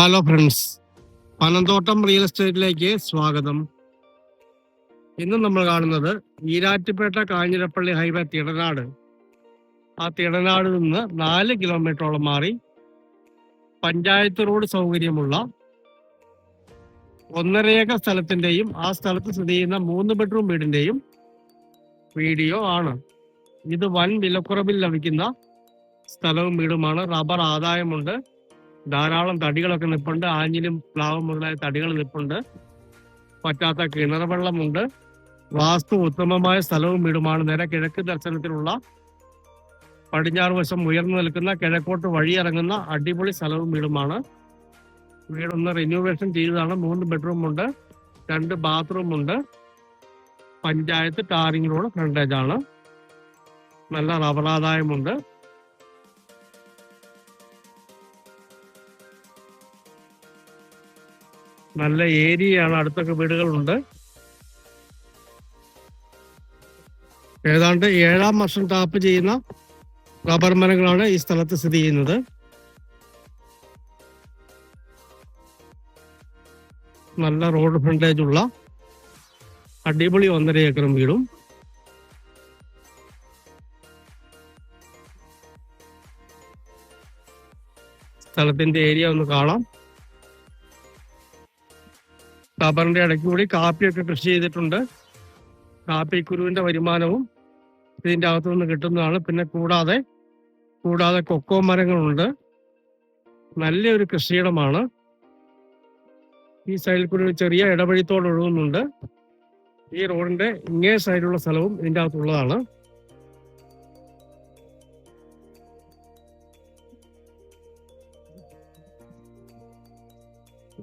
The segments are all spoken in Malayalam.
ഹലോ ഫ്രണ്ട്സ് പനന്തോട്ടം റിയൽ എസ്റ്റേറ്റിലേക്ക് സ്വാഗതം. ഇന്ന് നമ്മൾ കാണുന്നത് ഈരാറ്റുപേട്ട കാഞ്ഞിരപ്പള്ളി ഹൈവേ തിടനാട്. ആ തിടനാട് നിന്ന് നാല് കിലോമീറ്ററോളം മാറി പഞ്ചായത്ത് റോഡ് സൗകര്യമുള്ള ഒന്നരയേക്കർ സ്ഥലത്തിന്റെയും ആ സ്ഥലത്ത് സ്ഥിതി ചെയ്യുന്ന മൂന്ന് ബെഡ്റൂം വീടിന്റെയും വീഡിയോ ആണ്. ഇത് വൻ വിലക്കുറവിൽ ലഭിക്കുന്ന സ്ഥലവും വീടുമാണ്. റബ്ബർ ആദായമുണ്ട്. ധാരാളം തടികളൊക്കെ നിൽപ്പുണ്ട് ആഞ്ഞിലും പ്ലാവും മുതലായ തടികൾ നിൽപ്പുണ്ട് പറ്റാത്ത കിണർ വെള്ളമുണ്ട്. വാസ്തു ഉത്തമമായ സ്ഥലവും വീടുമാണ്. നേരെ കിഴക്ക് ദർശനത്തിലുള്ള പടിഞ്ഞാറ് വശം ഉയർന്നു നിൽക്കുന്ന കിഴക്കോട്ട് വഴിയിറങ്ങുന്ന അടിപൊളി സ്ഥലവും വീടുമാണ്. വീടൊന്ന് റിന്യൂവേഷൻ ചെയ്തതാണ്. മൂന്ന് ബെഡ്റൂം ഉണ്ട്. രണ്ട് ബാത്റൂം ഉണ്ട്. പഞ്ചായത്ത് റോഡ് ഫ്രണ്ടേജ് ആണ്. നല്ല റബ്ബർ ആദായമുണ്ട് നല്ല ഏരിയയാണ് അടുത്തൊക്കെ വീടുകളുണ്ട്. ഏതാണ്ട് ഏഴാം വർഷം ടാപ്പ് ചെയ്യുന്ന റബ്ബർ മരങ്ങളാണ് ഈ സ്ഥലത്ത് സ്ഥിതി ചെയ്യുന്നത്. നല്ല റോഡ് ഫ്രണ്ടേജ് ഉള്ള അടിപൊളി ഒന്നര ഏക്കറും വീടും. സ്ഥലത്തിന്റെ ഏരിയ ഒന്ന് കാണാം. റബ്ബറിന്റെ ഇടയ്ക്ക് കൂടി കാപ്പിയൊക്കെ കൃഷി ചെയ്തിട്ടുണ്ട്. കാപ്പി കുരുവിന്റെ വരുമാനവും ഇതിന്റെ അകത്തു നിന്ന് കിട്ടുന്നതാണ്. പിന്നെ കൂടാതെ കൂടാതെ കൊക്കോ മരങ്ങളുണ്ട്. നല്ലൊരു കൃഷിയിടമാണ്. ഈ സൈഡിൽ കൂടി ഒരു ചെറിയ ഇടവഴിത്തോട് ഒഴുകുന്നുണ്ട്. ഈ റോഡിന്റെ ഇങ്ങേ സൈഡിലുള്ള സ്ഥലവും ഇതിന്റെ അകത്തുള്ളതാണ്.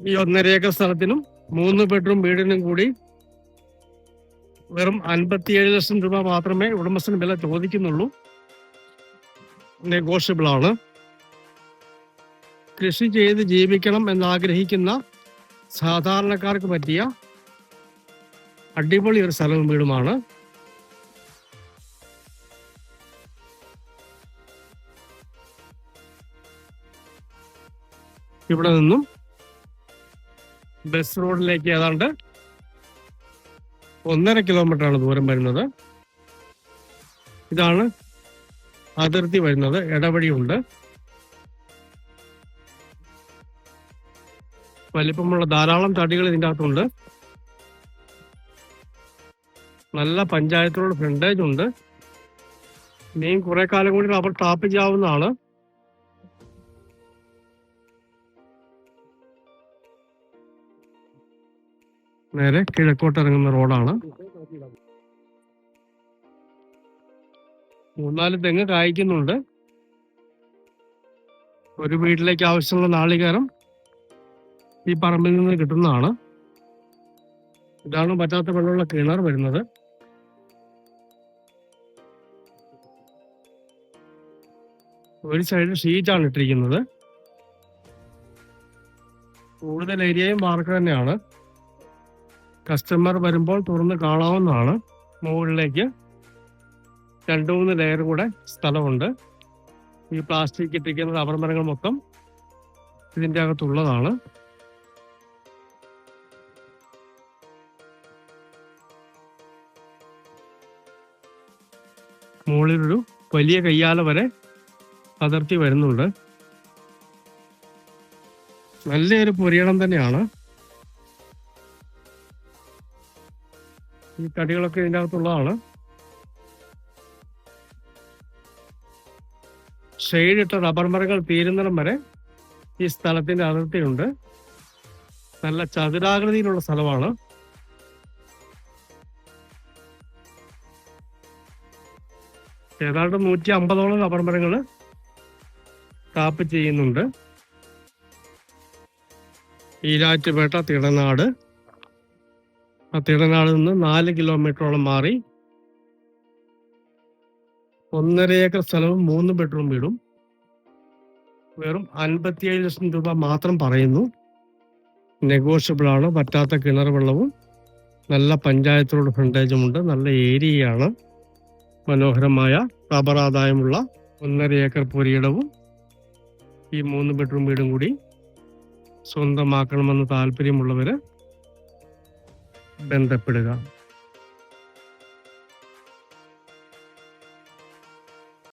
ഈ ഒന്നരയേക്കർ സ്ഥലത്തിനും മൂന്ന് ബെഡ്റൂം വീടിനും കൂടി വെറും അൻപത്തിയേഴ് ലക്ഷം രൂപ മാത്രമേ ഉടമസ്ഥന് വില ചോദിക്കുന്നുള്ളൂ. നെഗോഷ്യബിൾ ആണ്. കൃഷി ചെയ്ത് ജീവിക്കണം എന്നാഗ്രഹിക്കുന്ന സാധാരണക്കാർക്ക് പറ്റിയ അടിപൊളി ഒരു സ്ഥലവും വീടുമാണ്. ഇവിടെ നിന്നും ബസ് റോഡിലേക്ക് ഏതാണ്ട് ഒന്നര കിലോമീറ്റർ ആണ് ദൂരം വരുന്നത്. ഇതാണ് അതിർത്തി വരുന്നത്. ഇടവഴിയുണ്ട്. വലിപ്പമുള്ള ധാരാളം തടികൾ ഇതിന്റെ അകത്തുണ്ട് നല്ല പഞ്ചായത്തോട് ഫ്രണ്ടേജ് ഉണ്ട്. ഇനിയും കുറെ കാലം കൂടി റബ്ബർ ടാപ്പ് ചെയ്യാവുന്നതാണ്. നേരെ കിഴക്കോട്ട് ഇറങ്ങുന്ന റോഡാണ്. മൂന്നാൽ തെങ്ങ് കായ്ക്കുന്നുണ്ട്. ഒരു വീട്ടിലേക്ക് ആവശ്യമുള്ള നാളികേരം ഈ പറമ്പിൽ നിന്ന് കിട്ടുന്നതാണ്. ഇതാണ് പറ്റാത്ത വെള്ളമുള്ള കിണർ വരുന്നത്. ഒരു സൈഡ് ഷീറ്റാണ് ഇട്ടിരിക്കുന്നത്. കൂടുതൽ ഏരിയയും വാർക്ക തന്നെയാണ്. കസ്റ്റമർ വരുമ്പോൾ തുറന്ന് കാണാവുന്നതാണ്. മുകളിലേക്ക് രണ്ട് മൂന്ന് ലെയർ കൂടെ സ്ഥലമുണ്ട്. ഈ പ്ലാസ്റ്റിക് ഇട്ടിരിക്കുന്ന റബ്ബർ മരങ്ങൾ മൊത്തം ഇതിന്റെ അകത്തുള്ളതാണ്. മുകളിലൊരു വലിയ കയ്യാല വരെ അതിർത്തി വരുന്നുണ്ട്. നല്ലൊരു പുരിയണം തന്നെയാണ്. ഈ തടികളൊക്കെ ഇതിന്റെ അകത്തുള്ളതാണ് ഷെയ്ഡിട്ട റബ്ബർ മരങ്ങൾ തീരുന്നിടം വരെ ഈ സ്ഥലത്തിന്റെ അതിർത്തിയുണ്ട്. നല്ല ചതുരാകൃതിയിലുള്ള സ്ഥലമാണ്. ഏതാണ്ട് നൂറ്റി അമ്പതോളം റബ്ബർ മരങ്ങൾ ടാപ്പ് ചെയ്യുന്നുണ്ട്. ഈരാറ്റുപേട്ട തിടനാട്. തിടനാട് നിന്ന് നാല് കിലോമീറ്ററോളം മാറി ഒന്നര ഏക്കർ സ്ഥലവും മൂന്ന് ബെഡ്റൂം വീടും. വെറും അൻപത്തിയേഴ് ലക്ഷം രൂപ മാത്രം പറയുന്നു. നെഗോഷ്യബിൾ ആണ്. പറ്റാത്ത കിണർ വെള്ളവും നല്ല ഫ്രണ്ടേജും ഉണ്ട്. നല്ല ഏരിയയാണ്. മനോഹരമായ റബ്ബർ ആദായമുള്ള ഒന്നര ഏക്കർ പുരയിടവും ഈ മൂന്ന് ബെഡ്റൂം വീടും കൂടി സ്വന്തമാക്കണമെന്ന് താല്പര്യമുള്ളവര് ബന്ധപ്പെടുക.